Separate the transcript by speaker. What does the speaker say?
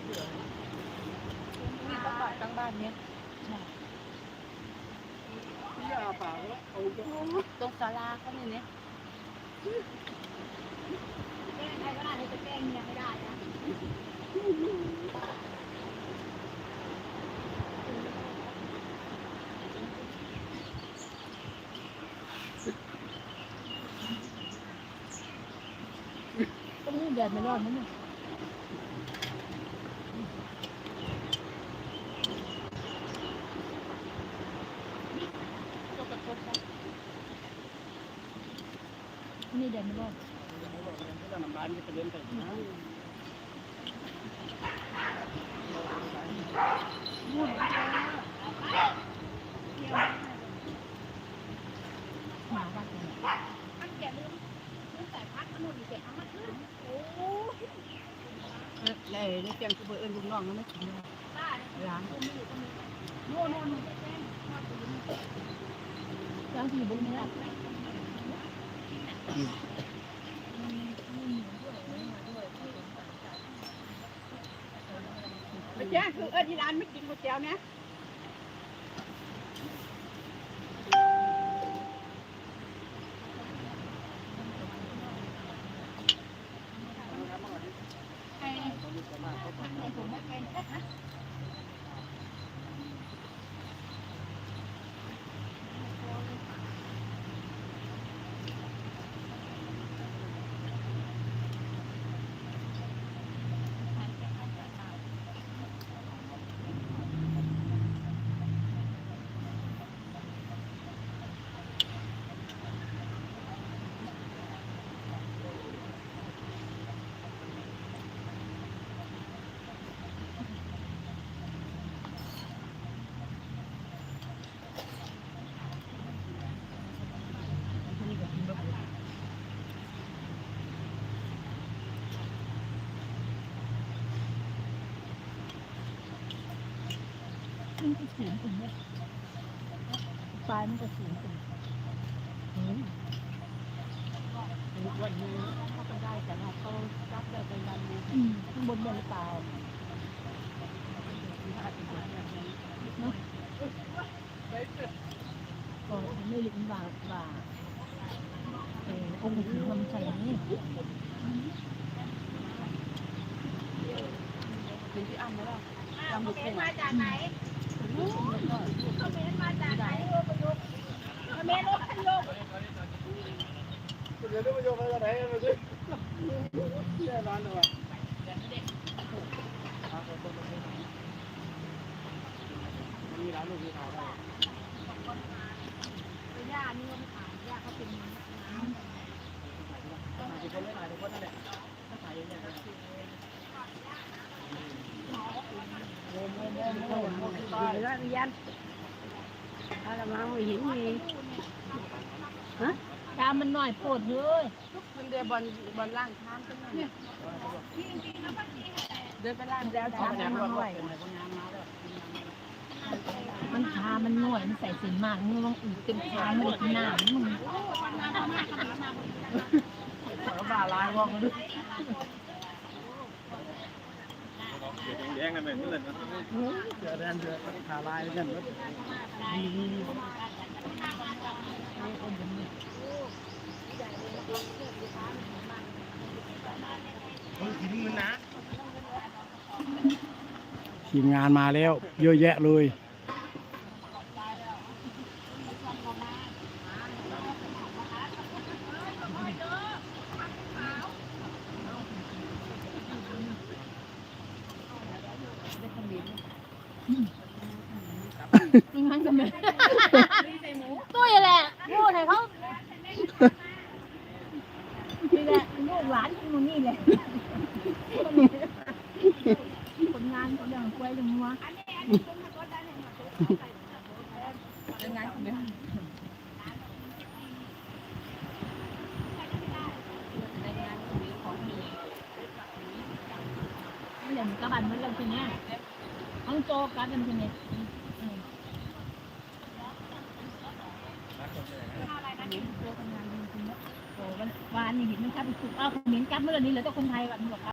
Speaker 1: เสือมีตลาดกลางบ้านเนี้ย
Speaker 2: พี่ยาป่าแล้วเอาก็
Speaker 1: ตรงศาลาเขาเนี่ยเนี่ย
Speaker 3: แกล้งใครก็ได้ให้จะแกล้งเมียไม่ได้นะ
Speaker 1: ตรงนี้แดดไม่ร้อนนะเนี่ย นี่แดดไม่รอน
Speaker 2: ถ้าน้ำร้านจะเดินไปนะ
Speaker 1: หมาบ้านเนี่ย
Speaker 3: มันแกลืมลืมใส่พักมันหนุนอีกแกเอามาขึ้นโอ้ย
Speaker 2: แล้วในแกงคือเบอร์เอิญลูกน้องนไม่กิน
Speaker 3: บ้า
Speaker 2: ร้าน
Speaker 3: โน่นโน่นแจ้ง
Speaker 1: บางทีบุญเนี่ย
Speaker 2: ไม่แจ้งคือเอิญที่ร้านไม่กินก๋วยเตี๋ยวเนี่ย
Speaker 1: สูงถึงเนี่ยปลายมันก็สูงถึง
Speaker 2: วันนี้เขาก็ได้แต่เราเขาจับได้เป็นวันนี้
Speaker 1: อืมข้างบนบนหรือเปล่าก็ไม่รู้ว่าว่าเออองค์ถือมันใส่นี่
Speaker 2: เป็นที่อ้ำแล้ว
Speaker 3: อ้าวคอมเมนมาจากไหน เมนมาจากไหนโอ้ประยุกต์คอเมนต์โอ้ประยุกต์
Speaker 2: เดี๋ยวต้องไปโยกไปไหนมาดิแย่ร้านเลยว่ะมีร้านลูกมีขายได้
Speaker 3: ย่านี่ก็ไม่ขายย่าเขาเป็น
Speaker 2: ขายทุกคนไม่ขายทุกคนนั่นแหละถ้าขายเยนะโอ้โหโอ้โหโอ้โห โอ้โหตายแล้วเรียนถ้าเรามาไม่เห็นมี
Speaker 1: ตามมันหน่อยโปดเลย
Speaker 2: มันเดินบอลบอลล่างข้ามขึ้นมาเนี่ยเดินไปล่างแล้วช้างมันไหว
Speaker 1: มันขามันหน่อยมันใส่สินมากมึงลองอืดเต็มขามันอีกหน้ามึง
Speaker 2: แล้วบาลายว่องเลย
Speaker 4: แดง กันแบบนี้เลยนะ
Speaker 2: เดือแดนเดือขาลายกันนี่นี่นี่
Speaker 5: ทีมงานมาแล้ว เยอะแยะเลย
Speaker 1: งั้นก็ไม่ตัวอย่าแหละพูดให้เขานี่แหละลูกหลานกูนี่แหละคนงานเขาอย่างกล้วยอย่างวัวเป็นงานคนเดียวเดี๋ยวมันกระบันมันเรื่องทีเนี้ย ต้องโจกันกันทีเนี้วันวานนี่เห็นมันครับสุกเอาเหม็นกลับเมื่อนี้เหลือแต่คนไทยวันนี้หรอกครับ